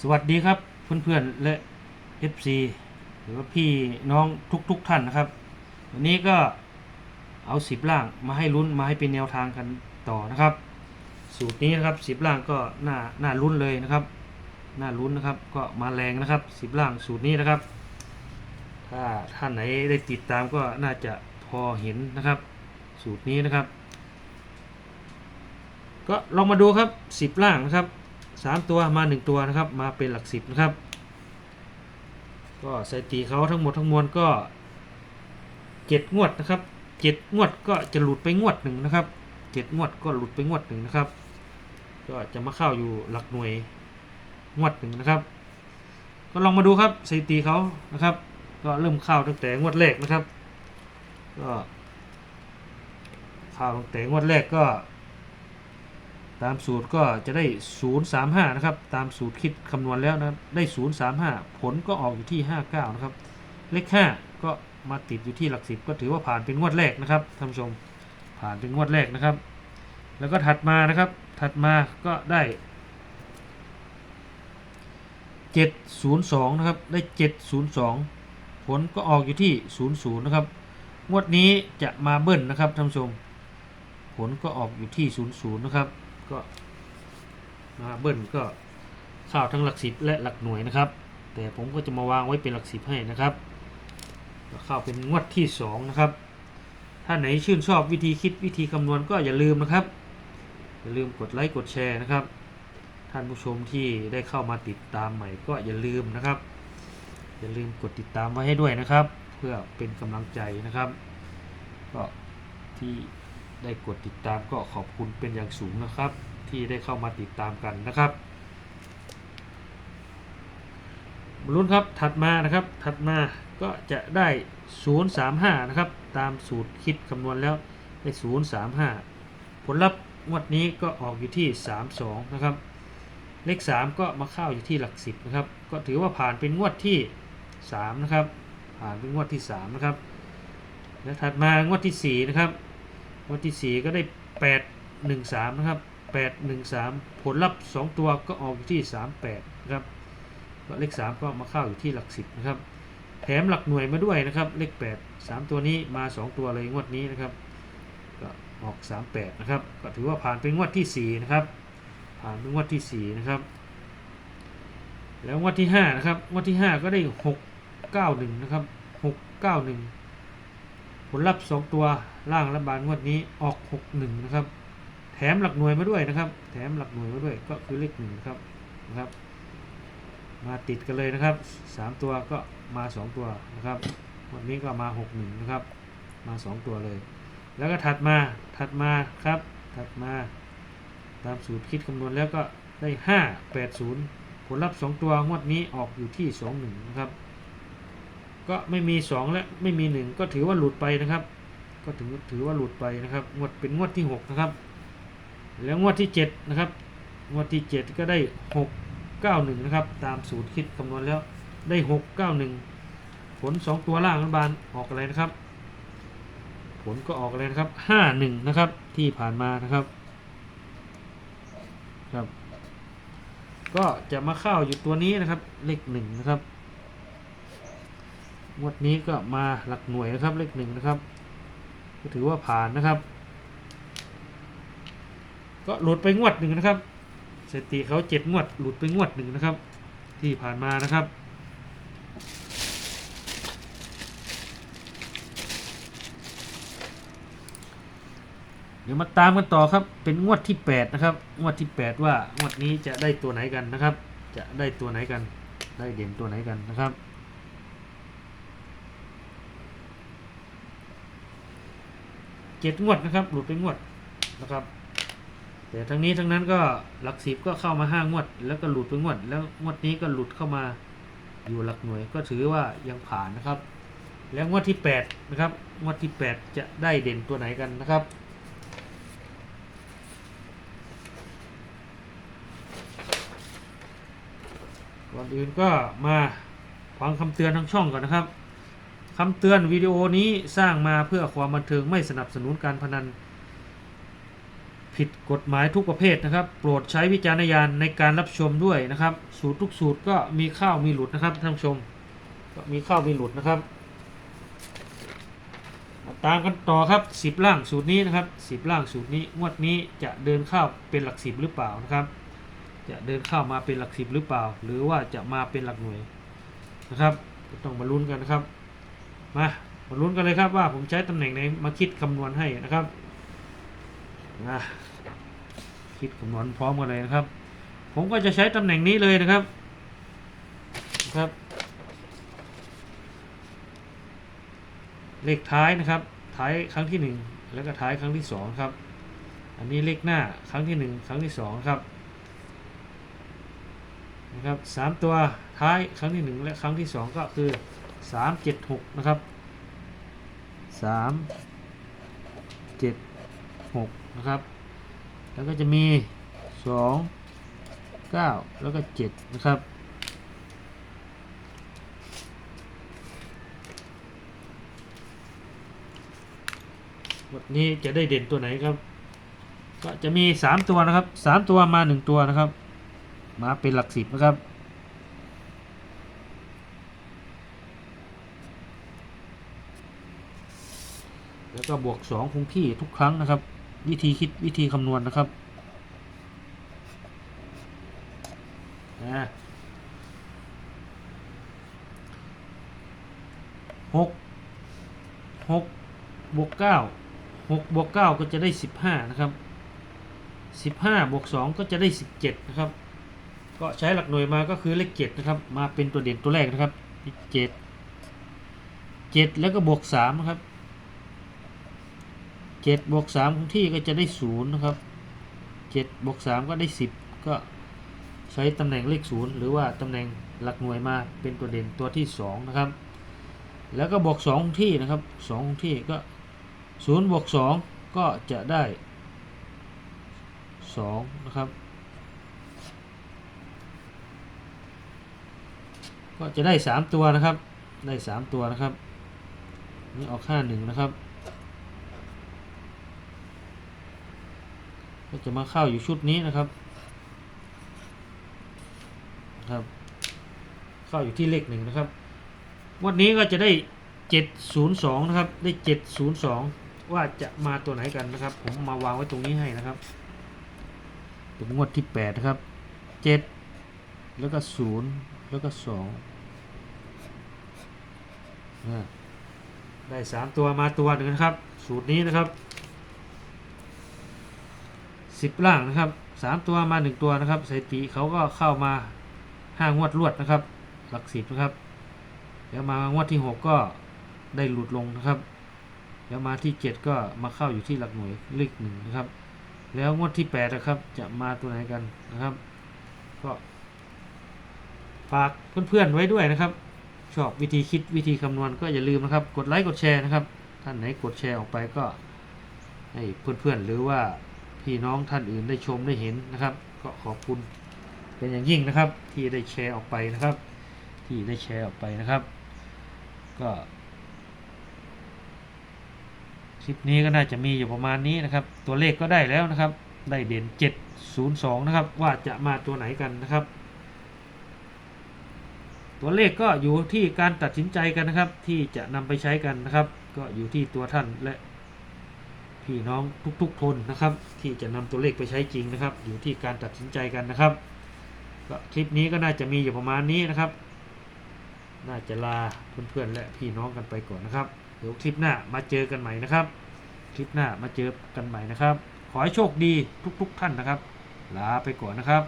สวัสดีครับเพื่อนๆและ FC หรือว่าพี่น้องทุกๆทท่านนะครับ วันนี้ก็เอาสิบล่างมาให้ลุ้นมาให้เป็นแนวทางกันต่อนะครับ สูตรนี้นะครับสิบล่างก็น่าน่าลุ้นเลยนะครับน่าลุ้นนะครับก็มาแรงนะครับสิบล่างสูตรนี้นะครับ ถ้าท่านไหนได้ติดตามก็น่าจะพอเห็นนะครับ สูตรนี้นะครับ ก็ลองมาดูครับสิบล่างนะครับ สามตัวมาหนึ่งตัวนะครับ มาเป็นหลักสิบนะครับ ก็สถิติเขาทั้งหมดทั้งมวลก็เจ็ดงวดนะครับเจ็ดงวดก็จะหลุดไปงวดหนึ่งนะครับเจ็ดงวดก็หลุดไปงวดหนึ่งนะครับ ก็จะมาเข้าอยู่หลักหน่วยงวดหนึ่งนะครับ ก็ลองมาดูครับสถิติเขานะครับ ก็เริ่มเข้าตั้งแต่งวดแรกนะครับ ก็เข้าตั้งแต่งวดแรกก็ ตามสูตรก็จะได้ 035 นะครับ ตามสูตรคิดคำนวณแล้วนะได้ 035 ผลก็ออกอยู่ที่ 59 นะครับ เลข 5 ก็มาติดอยู่ที่หลักสิบก็ถือว่าผ่านเป็นงวดแรกนะครับท่านผู้ชมผ่านเป็นงวดแรกนะครับ แล้วก็ถัดมานะครับ ถัดมาก็ได้ 702 นะครับ ได้ 702 ผลก็ออกอยู่ที่ 00 นะครับ งวดนี้จะมาเบิ้ลนะครับท่านผู้ชม ผลก็ออกอยู่ที่ 00 นะครับ ก็มาเบิ้ลก็เข้าทั้งหลักสิบและหลักหน่วยนะครับ แต่ผมก็จะมาวางไว้เป็นหลักสิบให้นะครับเข้าเป็นงวดที่สองนะครับ ถ้าไหนชื่นชอบวิธีคิดวิธีคำนวณก็อย่าลืมนะครับ อย่าลืมกดไลค์กดแชร์นะครับ ท่านผู้ชมที่ได้เข้ามาติดตามใหม่ก็อย่าลืมนะครับ อย่าลืมกดติดตามไว้ให้ด้วยนะครับ เพื่อเป็นกำลังใจนะครับ ก็ที่ ได้กดติดตามก็ขอบคุณเป็นอย่างสูงนะครับ ที่ได้เข้ามาติดตามกันนะครับลุ้นครับถัดมานะครับถัดมาก็จะได้ 035 นะครับ ตามสูตรคิดคำนวณแล้วได้ 035 ผลลัพธ์งวดนี้ก็ออกอยู่ที่ 32 นะครับ เลข 3 ก็มาเข้าอยู่ที่หลัก 10 นะครับ ก็ถือว่าผ่านเป็นงวดที่ 3 นะครับ ผ่านเป็นงวดที่ 3 นะครับ และถัดมางวดที่ 4 นะครับ วัดที่ 4 ก็ได้ 8 1 3 นะครับ 8 1 3 ผลลัพธ์ 2 ตัวก็ออกอยู่ที่ 38 นะครับก็เลข 3 ก็มาเข้าอยู่ที่หลัก 10 นะครับ แถมหลักหน่วยมาด้วยนะครับ เลข 8 3 ตัวนี้มา 2 ตัวเลยงวดนี้นะครับ ก็ออก 38 นะครับ ก็ถือว่าผ่านเป็นงวดที่ 4 นะครับ ผ่านเป็นงวดที่ 4 นะครับ แล้วงวดที่ 5 นะครับ งวดที่ 5 ก็ได้ 6 9 1 นะครับ 6 9 1 ลลัพธ์2ตัวล่างรัฐบาลงวดนี้ออก 61 นะครับ แถมหลักหน่วยมาด้วยนะครับ แถมหลักหน่วยมาด้วยก็คือเลขหนึ่งครับนะครับ มาติดกันเลยนะครับ 3 ตัวก็มา 2 ตัวนะครับวันนี้ก็มา 61 นะครับ มา 2 ตัวเลย แล้วก็ถัดมาถัดมาครับ ถัดมา ตามสูตรคิดคำนวณแล้วก็ได้ 5 8 0 ผลลัพธ์ 2 ตัวงวดนี้ออกอยู่ที่ 21 นะครับ ก็ไม่มี 2 และไม่มี 1 ก็ถือว่าหลุดไปนะครับ ก็ถือถือว่าหลุดไปนะครับงวดเป็นงวดที่ 6 นะครับ แล้วงวดที่ 7 นะครับ งวดที่ 7 ก็ได้ 6 9 1 นะครับ ตามสูตรคิดคำนวณแล้วได้ 6 9 1 ผล 2 ตัวล่างรัฐบาลออกอะไรนะครับ ผลก็ออกอะไรนะครับ 5 1 นะครับที่ผ่านมานะครับครับ ก็จะมาเข้าอยู่ตัวนี้นะครับเลขหนึ่งนะครับ งวดนี้ก็มาหลักหน่วยนะครับเลขหนึ่งนะครับ ก็ถือว่าผ่านนะครับ ก็หลุดไปงวดหนึ่งนะครับสถิติเขาเจ็ดงวดหลุดไปงวดหนึ่งนะครับ ที่ผ่านมานะครับเดี๋ยวมาตามกันต่อครับ เป็นงวดที่แปดนะครับ งวดที่แปดว่างวดนี้จะได้ตัวไหนกันนะครับ จะได้ตัวไหนกัน ได้เด่นตัวไหนกันนะครับ เจ็ดงวดนะครับ หลุดไปงวดนะครับ แต่ทั้งนี้ทั้งนั้นก็หลักสิบก็เข้ามาห้างวด แล้วก็หลุดไปงวด แล้วงวดนี้ก็หลุดเข้ามาอยู่หลักหน่วยก็ถือว่ายังผ่านนะครับ แล้วงวดที่แปดนะครับงวดที่แปดจะได้เด่นตัวไหนกันนะครับก่อนอื่นก็มาฟังคำเตือนทางช่องก่อนนะครับ คำเตือนวิดีโอนี้สร้างมาเพื่อความบันเทิงไม่สนับสนุนการพนัน ผิดกฎหมายทุกประเภทนะครับ โปรดใช้วิจารณญาณในการรับชมด้วยนะครับ สูตรทุกสูตรก็มีข้าวมีหลุดนะครับท่านผู้ชม ก็มีข้าวมีหลุดนะครับ ตามกันต่อครับสิบล่างสูตรนี้นะครับสิบล่างสูตรนี้งวดนี้จะเดินข้าวเป็นหลักสิบหรือเปล่านะครับ จะเดินข้าวมาเป็นหลักสิบหรือเปล่า หรือว่าจะมาเป็นหลักหน่วยนะครับต้องมาลุ้นกันนะครับ มามาลุ้นกันเลยครับว่าผมใช้ตำแหน่งไหนมาคิดคำนวณให้นะครับนะคิดคำนวณพร้อมกันเลยนะครับ ผมก็จะใช้ตำแหน่งนี้เลยนะครับนะครับ เลขท้ายนะครับ ท้ายครั้งที่หนึ่งแล้วก็ท้ายครั้งที่สองครับ อันนี้เลขหน้าครั้งที่หนึ่งครั้งที่สองครับนะครับสามตัวท้ายครั้งที่หนึ่งและครั้งที่สองก็คือ สามเจ็ดหกนะครับสามเจ็ดหกนะครับ แล้วก็จะมีสองเก้าแล้วก็เจ็ดนะครับวันนี้จะได้เด่นตัวไหนครับ ก็จะมีสามตัวนะครับสามตัวมาหนึ่งตัวนะครับ มาเป็นหลักสิบนะครับ แล้วก็บวกสองคงที่ทุกครั้งนะครับ วิธีคิดวิธีคำนวณนะครับนะหกหกบวกเก้าหกบวกเก้าก็จะได้สิบห้านะครับสิบห้าบวกสองก็จะได้สิบเจ็ดนะครับ ก็ใช้หลักหน่วยมาก็คือเลขเจ็ดนะครับ มาเป็นตัวเด่นตัวแรกนะครับเจ็ดเจ็ดแล้วก็บวกสามนะครับ เจ็ดบวกสามคงที่ก็จะได้ศูนย์นะครับเจ็ดบวกสามก็ได้สิบก็ใช้ตำแหน่งเลขศูนย์หรือว่าตำแหน่งหลักหน่วยมาเป็นตัวเด่นตัวที่สองนะครับ แล้วก็บวกสองคงที่นะครับสองคงที่ก็ศูนย์บวกสองก็จะได้สองนะครับ ก็จะได้สามตัวนะครับ ได้สามตัวนะครับนี่ออกห้าหนึ่งนะครับ ก็จะมาเข้าอยู่ชุดนี้นะครับ ครับ เข้าอยู่ที่เลขหนึ่งนะครับงวันนี้ก็จะได้เจ็ดศูนย์สองนะครับ ได้เจ็ดศูนย์สองว่าจะมาตัวไหนกันนะครับ ผมมาวางไว้ตรงนี้ให้นะครับเป็นงวดที่แปดนะครับเจ็ดแล้วก็ศูนย์แล้วก็สองได้สามตัวมาตัวหนึ่งนะครับ สูตรนี้นะครับ สิบล่างนะครับสามตัวมาหนึ่งตัวนะครับสถิติเขาก็เข้ามาห้างวดรวดนะครับ หลักสิบนะครับแล้วมางวดที่หกก็ได้หลุดลงนะครับแล้วมาที่เจ็ดก็มาเข้าอยู่ที่หลักหน่วยเลขหนึ่งนะครับ แล้วงวดที่แปดนะครับ จะมาตัวไหนกันนะครับ ก็ฝากเพื่อนๆไว้ด้วยนะครับ ชอบวิธีคิดวิธีคำนวณก็อย่าลืมนะครับ กดไลค์กดแชร์นะครับ ท่านไหนกดแชร์ออกไปก็ให้เพื่อนๆหรือว่า พี่น้องท่านอื่นได้ชมได้เห็นนะครับ ก็ขอบคุณเป็นอย่างยิ่งนะครับ ที่ได้แชร์ออกไปนะครับ ที่ได้แชร์ออกไปนะครับ ก็คลิปนี้ก็น่าจะมีอยู่ประมาณนี้นะครับ ตัวเลขก็ได้แล้วนะครับ ได้เด่น 702 นะครับ ว่าจะมาตัวไหนกันนะครับ ตัวเลขก็อยู่ที่การตัดสินใจกันนะครับ ที่จะนำไปใช้กันนะครับ ก็อยู่ที่ตัวท่านและ พี่น้องทุกๆคนนะครับ ที่จะนำตัวเลขไปใช้จริงนะครับ อยู่ที่การตัดสินใจกันนะครับก็คลิปนี้ก็น่าจะมีอยู่ประมาณนี้นะครับ น่าจะลาเพื่อนๆและพี่น้องกันไปก่อนนะครับ เดี๋ยวคลิปหน้ามาเจอกันใหม่นะครับ คลิปหน้ามาเจอกันใหม่นะครับ ขอให้โชคดีทุก ๆ ท่านนะครับ ลาไปก่อนนะครับ